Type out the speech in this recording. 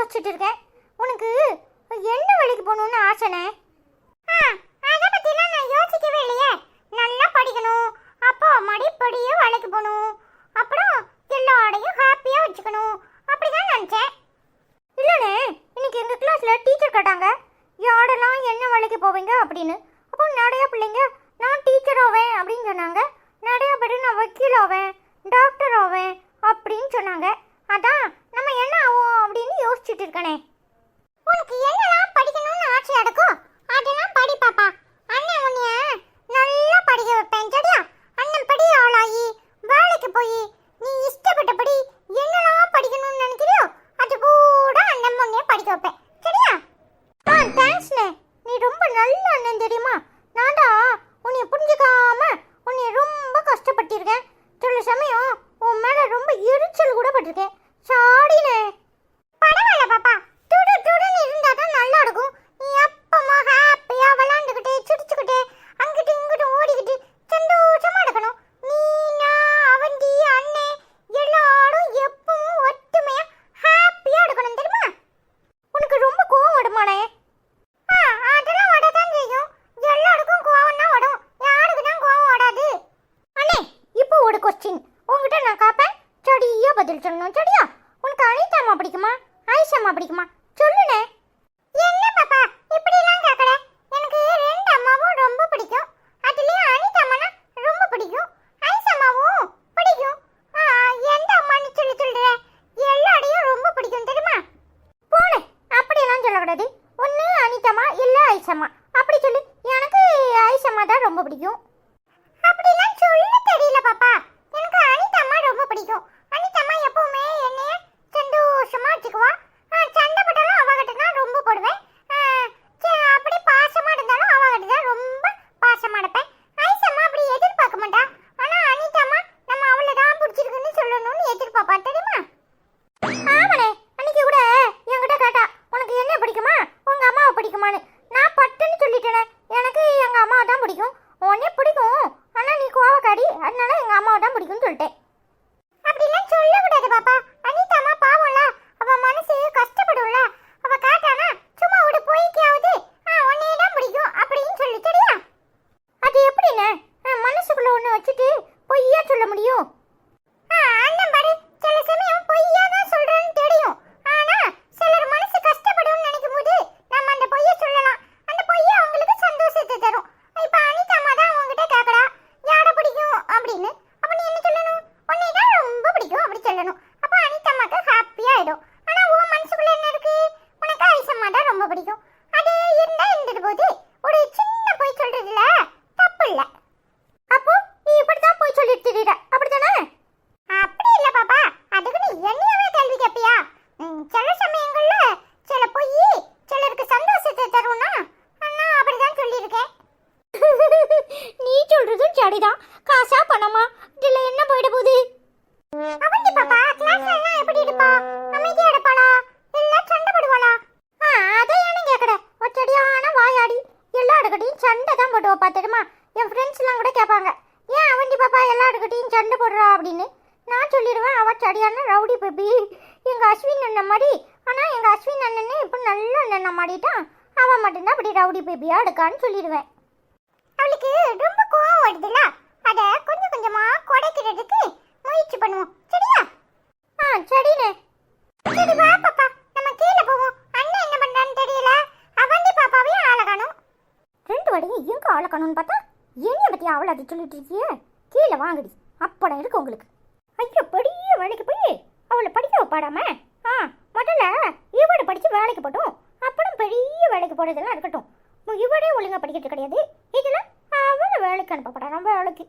யோசிச்சுட்டு இருக்க உனக்கு என்ன வேலைக்கு போகணும்னு ஆசைனே ஆ அதை பற்றிலாம் நான் யோசிக்கவே இல்லையே. நல்லா படிக்கணும். அப்போ மடிப்படியும் வேலைக்கு போகணும். அப்புறம் எல்லாரையும் ஹாப்பியாக வச்சுக்கணும். அப்படிதான் நினச்சேன். இல்லைண்ணே இன்னைக்கு எங்கள் கிளாஸில் டீச்சர் கேட்டாங்க யாரெல்லாம் என்ன வேலைக்கு போவீங்க? அப்படின்னு. அப்போ நிறையா பிள்ளைங்க நான் டீச்சர் ஆவேன் அப்படின்னு சொன்னாங்க. நிறையா பேர் நான் வக்கீல் ஆவேன் டாக்டர் ஆவேன் அப்படின்னு சொன்னாங்க. அதான் நம்ம படிச்சுட்டு இருக்கனே உனக்கு என்னலாம் படிக்கணும்னு ஆட்சி இருக்கும் அதெல்லாம் படி பாப்பா. அண்ணன் உன்னைய நல்லா படிக்க வைப்பேன் சரியா? அண்ணன் படி ஆளாகி வேலைக்கு போய் நீ இஷ்டப்பட்டபடி என்னலாம் படிக்கணும்னு நினைக்கிறியோ அது கூட அண்ணன் உன்னைய படிக்க வைப்பேன் சரியா? ஆ தேங்க்ஸ்ண்ணே நீ ரொம்ப நல்ல அண்ணன் தெரியுமா? நான்டா உன்னை புரிஞ்சுக்காம உன்னை ரொம்ப கஷ்டப்பட்டிருக்கேன் சில சமயம் உன் மேலே ரொம்ப எரிச்சல் கூட பட்டிருக்கேன். சாடினே பதில் சொல்லணும் சரியா உனக்கு அனிதாமா பிடிக்குமா? ஆயிஷாமா பிடிக்குமா? சொல்லுனே என்ன பாப்பா? இப்படிலாம் கேட்கல எனக்கு ரெண்டு அம்மாவும் ரொம்ப பிடிக்கும். அதுலயும் அனிதாமானா ரொம்ப பிடிக்கும். ஆயிஷாமாவும் பிடிக்கும். எந்த அம்மான்னு சொல்லி சொல்ற. எல்லாரையும் ரொம்ப பிடிக்கும் தெரியுமா? போனே அப்படியெல்லாம் சொல்லக்கூடாது. ஒன்று அனிதாமா இல்லை ஆயிஷாமா அப்படி சொல்லி. எனக்கு ஆயிஷாமா தான் ரொம்ப பிடிக்கும். அப்படிலாம் சொல்லு தெரியல பாப்பா எனக்கு அனிதம்மா ரொம்ப பிடிக்கும் அனிதம்மா எப்பவுமே என்னைய சந்தோஷமா வச்சுக்குவா ஆ, சண்டை போட்டாலும் அவகிட்ட தான் ரொம்ப போடுவேன் ஆ, சே- அப்படி பாசமா இருந்தாலும் அவகிட்ட தான் ரொம்ப பாசமா இருப்பேன் ஐசம்மா அப்படி எதிர்பார்க்க மாட்டா ஆனா அனிதம்மா நம்ம அவளை தான் பிடிச்சிருக்குன்னு சொல்லணும்னு எதிர்பார்ப்பா தெரியுமா ஆமாண்ணே அன்னைக்கு கூட என்கிட்ட கேட்டா உனக்கு என்ன பிடிக்குமா உங்க அம்மாவை பிடிக்குமான்னு நான் பட்டுன்னு சொல்லிட்டேனே எனக்கு எங்க அம்மாவை தான் பிடிக்கும் உன்னே பிடிக்கும் ஆனா நீ கோவக்காரி அதனால எங்கள் அம்மாவை தான் பிடிக்கும்னு சொல்லிட்டேன் அப்படிலாம் சொல்லக்கூடாது பாப்பா அனிதா அம்மா பாவம்ல அவ மனசு கஷ்டப்படும்ல அவ கேட்டானா சும்மா ஒரு பொய்க்காவது உன்னையே தான் பிடிக்கும் அப்படின்னு சொல்லி சரியா அது எப்படிண்ணே அஹ், மனசுக்குள்ள ஒன்று வச்சுட்டு பொய்யா சொல்ல முடியும் ஆ, அண்ணன் பாரு சில சமயம் பொய்யா தான் சொல்றேன்னு தெரியும் ஆனா சிலர் மனசு கஷ்டப்படும்னு நினைக்கும் போது நம்ம அந்த பொய்யை சொல்லலாம் அந்த பொய்யை அவங்களுக்கு சந்தோஷத்தை தரும் இப்ப அனிதா அம்மா தான் உங்ககிட்ட கேக்குறா யார பிடிக்கும் அப்படின்னு அப்ப நீ என்ன சொல்லணும் உன்னை தான் ரொம்ப பிடிக்கும் அப்படி சொல்லணும் அப்ப அனிதா அம்மாக்கு ஹாப்பி ஆயிடும் ஆனா உன் மனசுக்குள்ள என்ன இருக்கு உனக்கு ஐசம்மா தான் ரொம்ப பிடிக்கும் அது இருந்தா இருந்துட்டு போகுது ஒரு சின்ன பொய் சொல்றதுல தப்பு இல்லை அப்போ நீ இப்படிதான் போய் சொல்லிட்டு திரியிற அப்படிதானே அப்படி இல்ல பாப்பா அதுக்கு நீ என்னையவே கேள்வி கேப்பியா ம், சில சமயங்கள்ல சில பொய் சிலருக்கு சந்தோஷத்தை தரும்னா நான் அப்படிதான் சொல்லியிருக்கேன் நீ சொல்றதும் அடிதான். காசா பணமா? இதுல என்ன போயிட போகுது? அவந்தி பாப்பா கிளாஸ்ல எல்லாம் எப்படி இருப்பா? அமைதியா இருப்பாளா? இல்ல சண்டை போடுவாளா ஆ அதை ஏன்னு கேக்குற? ஒச்சடியான வாயாடி. எல்லாருக்கிட்டையும் சண்டை தான் போட்டு வைப்பா தெரியுமா? என் ஃப்ரெண்ட்ஸ் எல்லாம் கூட கேட்பாங்க ஏன் அவந்தி பாப்பா எல்லாருக்கிட்டையும் சண்டை போடுறா? அப்படின்னு. நான் சொல்லிடுவேன் அவ சரியான ரவுடி பேபி. எங்க அஸ்வின் அண்ணன் மாதிரி ஆனா எங்க அஸ்வின் அண்ணனே இப்போ நல்ல அண்ணன் மாடிட்டான் அவன் மட்டும்தான் அப்படி ரவுடி பேபியா எடுக்கான்னு சொல்லிடுவேன். எனக்கு ரொம்ப கோவம் வருதுல அத கொஞ்சம் கொஞ்சமா குறைக்கிறதுக்கு முயற்சி பண்ணுவோம். சரியா? ஆ சரிண்ணே. சரி வா பாப்பா. நம்ம கீழே போவோம். அண்ணன் என்ன பண்றான்னு தெரியல. அவண்டி பாப்பாவையும் ஆளகணும் ரெண்டு வடையும் எங்க ஆளகணும்னு பார்த்தா என்னைய பத்தி அவளை அது சொல்லிட்டு இருக்கியே? கீழே வாங்கடி. அப்படம் இருக்கு உங்களுக்கு. ஐயோ பெரிய வேலைக்கு போய் அவளை படிக்க வைப்பாடாம? ஆ முதல்ல இவனை படிச்சு வேலைக்கு போட்டோம். அப்புறம் பெரிய வேலைக்கு போடுறதெல்லாம் இருக்கட்டும். இவனே ஒழுங்கா படிக்கிறது கிடையாது. இதெல்லாம் அவளை வேலைக்கு அனுப்பப்படாதான் வேலைக்கு.